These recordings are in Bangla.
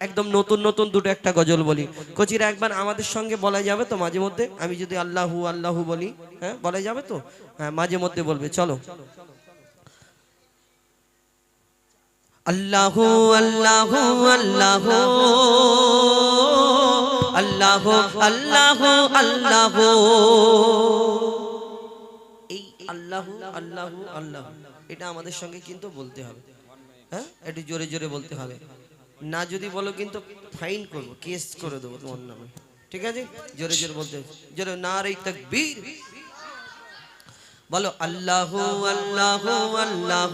একদম নতুন নতুন দুটো একটা গজল বলি। কচিরা একবার আমাদের সঙ্গে বলা যাবে তো মাঝে মধ্যে? আমি যদি আল্লাহু আল্লাহু বলি হ্যাঁ বলা যাবে তো? হ্যাঁ মাঝে মধ্যে বলবে, চলো। আল্লাহু আল্লাহু আল্লাহু আল্লাহু আল্লাহু আল্লাহু। এই আল্লাহু আল্লাহু আল্লাহু, এটা আমাদের সঙ্গে কিন্তু বলতে হবে। হ্যাঁ একটু জোরে জোরে বলতে হবে। না যদি বলো কিন্তু ফাইন করব, কেস করে দেবো তোমার নামে। ঠিক আছে? জোরে জোরে বলতে, জোরে না রে তাকবীর। বলো, আল্লাহ আল্লাহ আল্লাহ।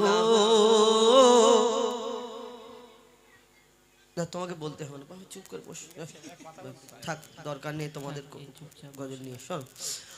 না, তোমাকে বলতে হবে না। চুপ করে বস। থাক, দরকার নেই তোমাদের গজল নিয়ে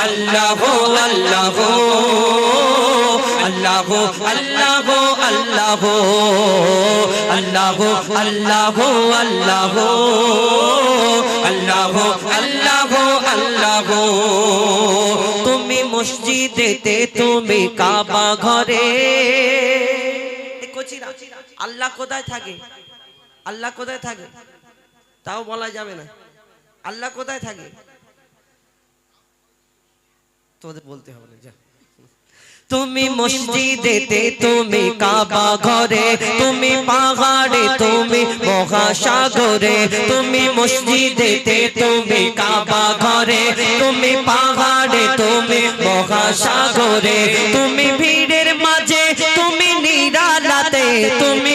আল্লাহ আল্লাহ আল্লাহ আল্লাহ আল্লাহ আল্লাহ আল্লাহ আল্লাহ আল্লাহ আল্লাহ আল্লাহ তুমি মসজিদেতে তুমি কাবা ঘরে আল্লাহ কোথায় থাকে আল্লাহ কোথায় থাকে তাও বলা যাবে না আল্লাহ কোথায় থাকে তোমাদের বলতে হবে না যা। তুমি মসজিদেতে তুমি কাবা ঘরে তুমি পাহাড়ে তুমি মহাসাগরে তুমি মসজিদেতে তুমি কাবা ঘরে তুমি পাহাড়ে তুমি মহাসাগরে তুমি ভিড়ের মাঝে তুমি নিরালাতে তুমি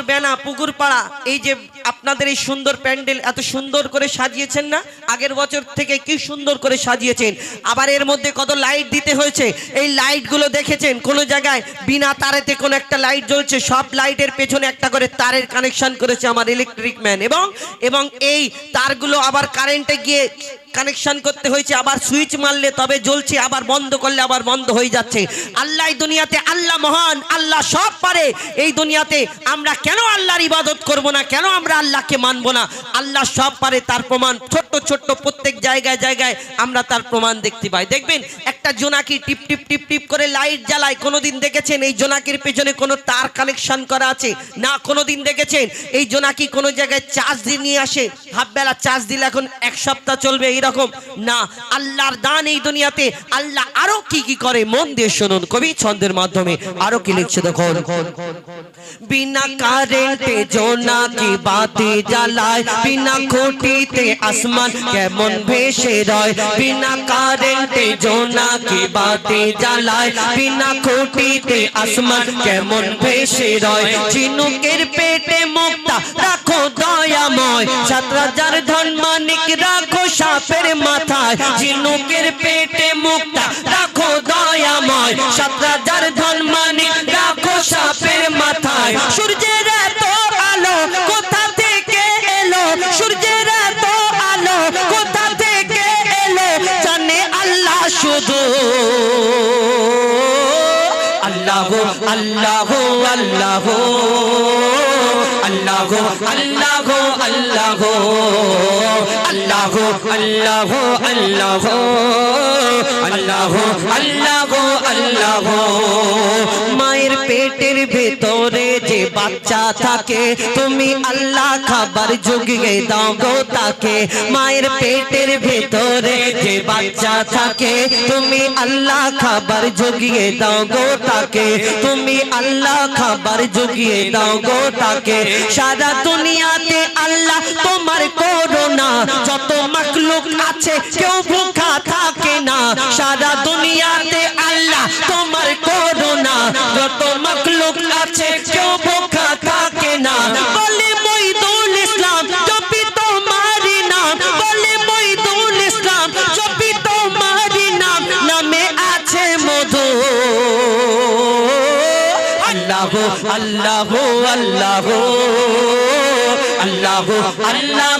উত্তর বেনা, পুকুর পাড়া, এই যে আপনাদের এই সুন্দর প্যান্ডেল এত সুন্দর করে সাজিয়েছেন না? আগের বছর থেকে কি সুন্দর করে সাজিয়েছেন? আবার এর মধ্যে কত লাইট দিতে হয়েছে? এই লাইটগুলো দেখেছেন? কোন জায়গায় বিনা তারেতে কোনো একটা লাইট জ্বলছে, সব লাইটের পেছনে একটা করে তারের কানেকশন করেছে আমার ইলেকট্রিক ম্যান এবং এবং এই তারগুলো আবার কারেন্টে গিয়ে কানেকশন করতে হয়েছে, আবার সুইচ মারলে তবে জ্বলছে, আবার বন্ধ করলে আবার বন্ধ হয়ে যাচ্ছে। আল্লাহ দুনিয়াতে আল্লাহ মহান, আল্লাহ সব পারে। এই দুনিয়াতে আমরা কেন আল্লাহর ইবাদত করব না, কেন আমরা আল্লাহকে মানব না? আল্লাহ সব পারে, তার প্রমাণ ছোট্ট ছোট্ট প্রত্যেক জায়গায় জায়গায় আমরা তার প্রমাণ দেখতে পাই। দেখবেন, একটা জোনাকি টিপ টিপ টিপ টিপ করে লাইট জ্বালায়, কোনোদিন দেখেছেন এই জোনাকির পেছনে কোনো তার কালেকশন করা আছে? না, কোনোদিন দেখেছেন? এই জোনাকি কোনো জায়গায় চার্জ দিয়ে নিয়ে আসে। হাফ বেলা চার্জ দিলে এখন এক সপ্তাহ চলবে এইরকম? না, আল্লাহর দান এই দুনিয়াতে, আল্লাহ আরও কি কি করে? মন দিয়ে শুনুন, কবি ছন্দের মাধ্যমে আরও কি লিখছে দেখুন। বিনা কারেন্টে জোনাকি বাতি জ্বালায়? বিনা খুঁটিতে আসমান কেমন ভেসে রয়? বিনা কারেন্টে জোনাকি বাতি জ্বালায়? বিনা খুঁটিতে আসমান কেমন ভেসে রয়? চিনুকের পেটে মুক্তা রাখো দয়াময়। সাত রাজার ধন মানিক রাখো সাপের মাথায়, ঝিনুকের পেটে মুক্তা। রাখো দয়াময়, সাত রাজার ধন মানিক রাখো সাপের মাথায়। সূর্যের এত আলো কোথা থেকে এলো? সূর্যের এত আলো কোথা থেকে এলো? জানে আল্লাহ শুধু। আল্লাহ আল্লাহ আল্লাহ। আল্লাহ আল্লাহ আল্লাহ। আল্লাহ আল্লাহ আল্লাহ আল্লাহ আল্লাহ আল্লাহ। মায়ের পেটের ভেতরে যে বাচ্চা থাকে, তুমি আল্লাহ খাবার জুগিয়ে দাও গো তাকে। মায়ের পেটের ভেতরে যে বাচ্চা থাকে, তুমি আল্লাহ খাবার জুগিয়ে দাও গো তাকে। তুমি আল্লাহ খাবার জুগিয়ে দাও গো তাকে। সারা দুনিয়াতে আল্লাহ তোমার করোনা মাকলুক আছে, কেউ ভুখা থাকে না। সারা দুনিয়াতে আল্লাহ তোমার করোনা যত মাকলুক আছে, কেউ ভুখা থাকে না। আল্লাহ আল্লাহ। আল্লাহ আল্লাহ।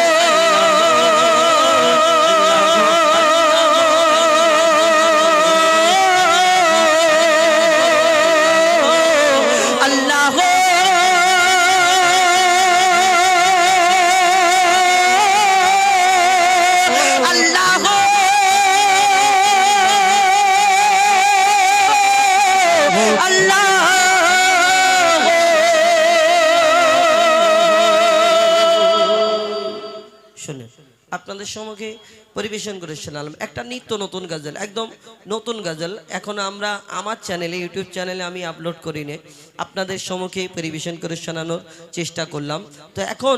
আপনাদের সম্মুখে পরিবেশন করে শোনালাম একটা নিত্য নতুন গাজল, একদম নতুন গাজল। এখন আমরা আমার চ্যানেলে ইউটিউব চ্যানেলে আমি আপলোড করি নে আপনাদের সম্মুখে পরিবেশন করে শোনানোর চেষ্টা করলাম। তো এখন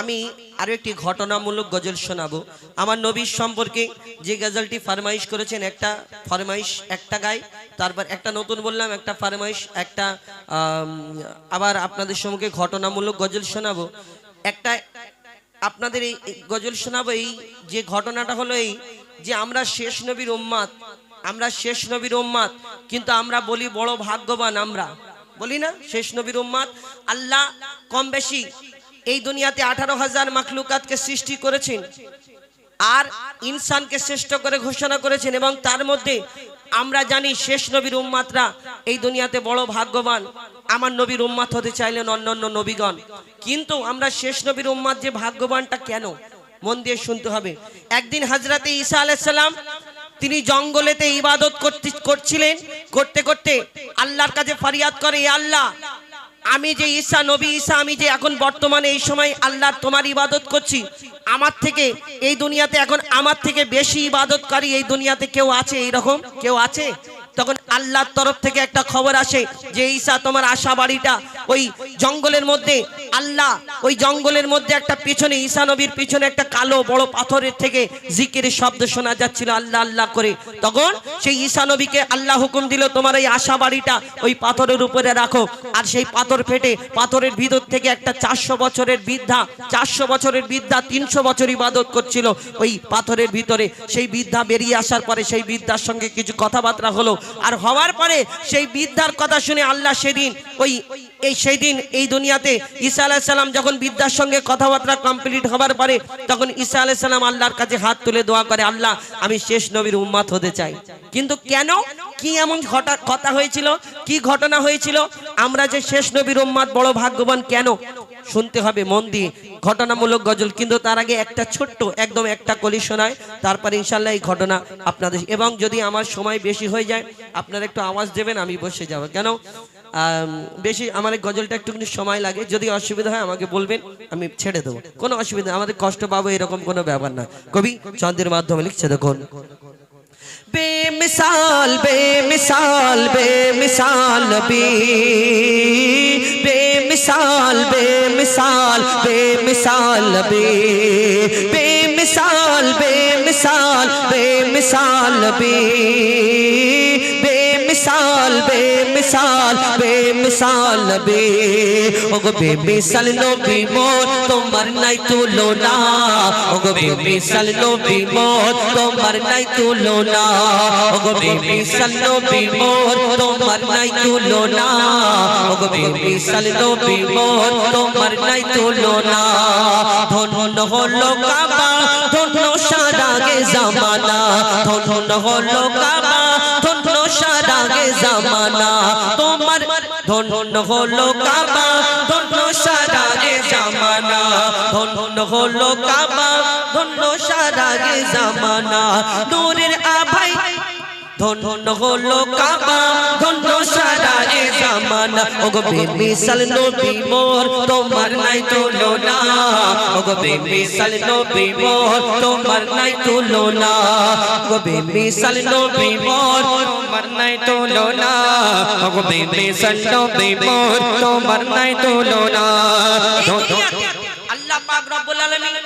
আমি আরও একটি ঘটনামূলক গজল শোনাবো। আমার নবীর সম্পর্কে যে গজলটি ফরমাইশ করেছেন, একটা ফরমাইশ, একটা গাই, তারপর একটা নতুন বললাম, একটা ফরমাইশ, একটা আবার আপনাদের সম্মুখে ঘটনামূলক গজল শোনাবো। একটা আপনাদের এই গজল শোনাবো, এই যে ঘটনাটা হলো এই, যে আমরা শেষ নবীর উম্মাদ, আমরা শেষ নবীর উম্মাদ, কিন্তু আমরা বলি বড় ভাগ্যবান আমরা। বলি না? শেষ নবীর উম্মাদ। আল্লাহ কম বেশি এই দুনিয়াতে আঠারো হাজার মাখলুকাতকে সৃষ্টি করেছেন আর ইনসানকে শ্রেষ্ঠ করে ঘোষণা করেছেন এবং তার মধ্যে আমরা জানি শেষ নবীর উম্মাতরা এই দুনিয়াতে বড় ভাগ্যবান। আমার নবীর উম্মাত হতে চাইলেন অন্যান্য নবীগণ। কিন্তু আমরা শেষ নবীর উম্মাত যে ভাগ্যবানটা কেন? মন দিয়ে শুনতে হবে। একদিন হাজরাতে ঈসা আলাইসাল্লাম তিনি জঙ্গলেতে ইবাদত করতে, করছিলেন। করতে করতে আল্লাহর কাছে ফারিয়াদ করে, "এ আল্লাহ, আমি যে ঈসা নবী, ঈসা আমি যে এখন বর্তমানে এই সময় আল্লাহ তোমার ইবাদত করছি, আমার থেকে এই দুনিয়াতে এখন আমার থেকে বেশি ইবাদতকারী এই দুনিয়াতে কেউ আছে এইরকম? কেউ আছে? তখন আল্লাহর তরফ থেকে একটা খবর আসে যে ঈসা তোমার আশা বাড়িটা ওই জঙ্গলের মধ্যে, আল্লাহ ওই জঙ্গলের মধ্যে একটা পিছনে, ঈসা নবীর পিছনে একটা কালো বড় পাথরের থেকে জিকিরের শব্দ শোনা যাচ্ছিল আল্লাহ আল্লাহ করে। তখন সেই ঈসা নবীকে আল্লাহ হুকুম দিল, তোমার এই আশা বাড়িটা ওই পাথরের উপরে রাখো। আর সেই পাথর ফেটে পাথরের ভিতর থেকে একটা চারশো বছরের বৃদ্ধা, চারশো বছরের বৃদ্ধা, তিনশো বছর ইবাদত করছিল ওই পাথরের ভিতরে। সেই বৃদ্ধা বেরিয়ে আসার পরে সেই বৃদ্ধার সঙ্গে কিছু কথাবার্তা হলো। আর হওয়ার পরে সেই বিদ্যার কথা শুনে আল্লাহ সেদিন ওই, এই সেই দিন এই দুনিয়াতে ঈসা আলাইসাল্লাম যখন বিদ্যার সঙ্গে কথাবার্তা কমপ্লিট হবার পরে তখন ঈসা আলাইসাল্লাম আল্লাহর কাছে হাত তুলে দোয়া করে, আল্লাহ, আমি শেষ নবীর উম্মাত হতে চাই। কিন্তু কেন? কি এমন ঘটা, কথা হয়েছিল? কি ঘটনা হয়েছিল? আমরা যে শেষ নবীর উম্মাদ বড় ভাগ্যবান কেন? শুনতে হবে, মন দিয়ে। ঘটনামূলক গজল, কিন্তু তার আগে একটা ছোট্ট, একদম একটা কলি শোনায় তারপরে ইনশাল্লাহ এই ঘটনা আপনাদের এবং যদি আমার সময় বেশি হয়ে যায়, আপনারা একটু আওয়াজ দেবেন, আমি বসে যাব। কেন? বেশি আমার গজলটা একটুখানি সময় লাগে। যদি অসুবিধা হয়, আমাকে বলবেন, আমি ছেড়ে দেবো। কোনো অসুবিধা আমাদের কষ্ট পাবো, এরকম কোনো ব্যাপার না। কবি চন্দ্রের মাধ্যমে লিখছে, দেখুন। বেমিসাল বেমিসাল বেমিসাল নবী। বেমিসাল বেমিসাল বেমিসাল নবী বেমিসাল বেমিসাল বেমিসাল নবী বেমিসাল বেমিসাল বেমিসাল নবী ওগো বেমিসাল নবী মোর তোমার নাই তুলনা ওগো বেমিসাল নবী মোর তোমার নাই তুলনা ওগো বেমিসাল নবী মোর তোমার নাই তুলনা ওগো বেমিসাল নবী মোর তোমার নাই তুলনা ধন্য হলো কাবা, ধন্য সারাগে জামানা। ধন্য হলো কাবা, ধন্য সারাগে জামানা। তোমার ধন্য হলো কাবা, ধন্য সারাগে জামানা। ধন্য হলো কাবা, ধন্য সারাগে জামানা, নূরের আভাই। ধন্য হলো কাবা, ধন্য সারা এ জামানা। ওগো বেমিসাল নবী মোর, তোমার নাই তুলনা। ওগো বেমিসাল নবী মোর, তোমার নাই তুলনা। ওগো বেমিসাল নবী মোর, তোমার নাই তুলনা। ওগো বেমিসাল নবী মোর, তোমার নাই তুলনা। আল্লাহ পাক রব্বুল আলামিন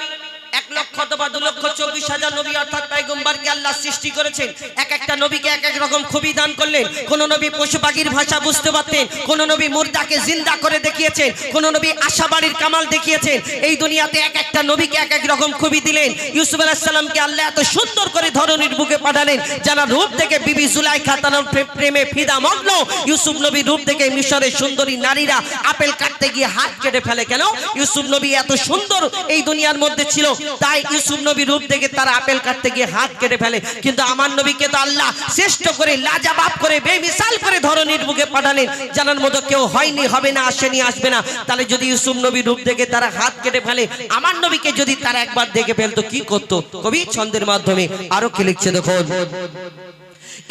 এক লক্ষ অথবা দু লক্ষ চব্বিশ হাজার নবী অর্থাৎ পাইগম্বারকে আল্লাহ সৃষ্টি করেছেন। এক একটা নবীকে এক এক রকম খুবই দান করলেন। কোন নবী পশু পাখির ভাষা বুঝতে পারতেন, কোন নবী মুর্দাকে জিন্দা করে দেখিয়েছেন, কোন নবী আশাবাড়ির কামাল দেখিয়েছেন। এই দুনিয়াতে এক একটা নবীকে এক এক রকম খুবই দিলেন। ইউসুফ আলাহিসাল্লামকে আল্লাহ এত সুন্দর করে ধরনের বুকে পাঠালেন, যারা রূপ থেকে বিবি জুলাইখা তার প্রে- প্রেমে ফিদা মগ্ন, ইউসুফ নবী রূপ থেকে মিশরের সুন্দরী নারীরা আপেল কাটতে গিয়ে হাত কেটে ফেলে। কেন? ইউসুফ নবী এত সুন্দর এই দুনিয়ার মধ্যে ছিল, তাই ইউসুফ নবী রূপ দেখে তারা আপেল কাটতে গিয়ে হাত কেটে ফেলে। কিন্তু আমার নবীকে তো আল্লাহ শ্রেষ্ঠ করে, লাজাবাব করে, বেমিসাল করে ধরনের বুকে পাঠালেন। জানার মতো কেউ হয়নি, হবে না, আসেনি, আসবে না। তাহলে যদি ইউসুফ নবী রূপ দেখে তারা হাত কেটে ফেলে, আমার নবীকে যদি তারা একবার দেখে ফেলতো, কি করতো? কবি ছন্দের মাধ্যমে আরও কি লিখছে দেখুন?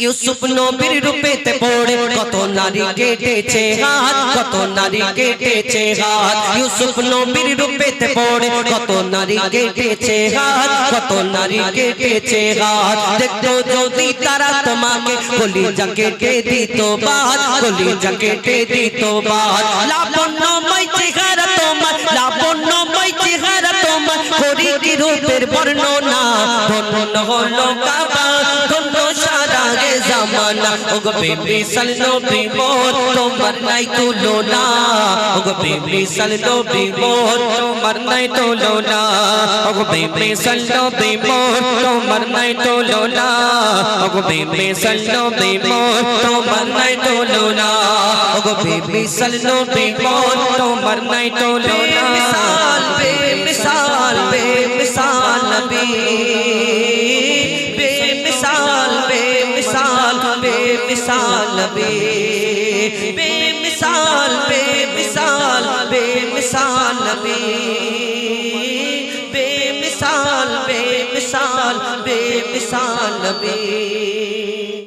ইউসুফ নবীর রূপেতে পড়ে কত নারী কেটেছে হাত, কত নারী কেটেছে হাত। ইউসুফ নবীর রূপেতে পড়ে কত নারী কেটেছে হাত, কত নারী কেটেছে হাত। দেখতো যদি তারা তোমাকে গলি যা কেটে দিত বাদ গলি যা কেটে দিত বাদ। লাবণ্যময় চেহারা তোমার লাবণ্যময় চেহারা তোমার। কি রূপের বর্ণনা ধন্য হলো কাবা ধন্য সারা গে জামানা, ওগো বেবি সাল নবী মোর, তোমার নাই তুলনা। ওগো বেবি সাল নবী মোর, তোমার নাই তুলনা। ওগো বেবি সাল নবী মোর, তোমার নাই তুলনা। ওগো বেবি সাল নবী মোর, তোমার নাই তুলনা। ওগো বেবি সাল নবী মোর, তোমার নাই মিসাল বে মিসাল বে মিসাল নবী। مثال بے بے مثال بے مثال بے مثال بے بے مثال بے مثال بے مثال بے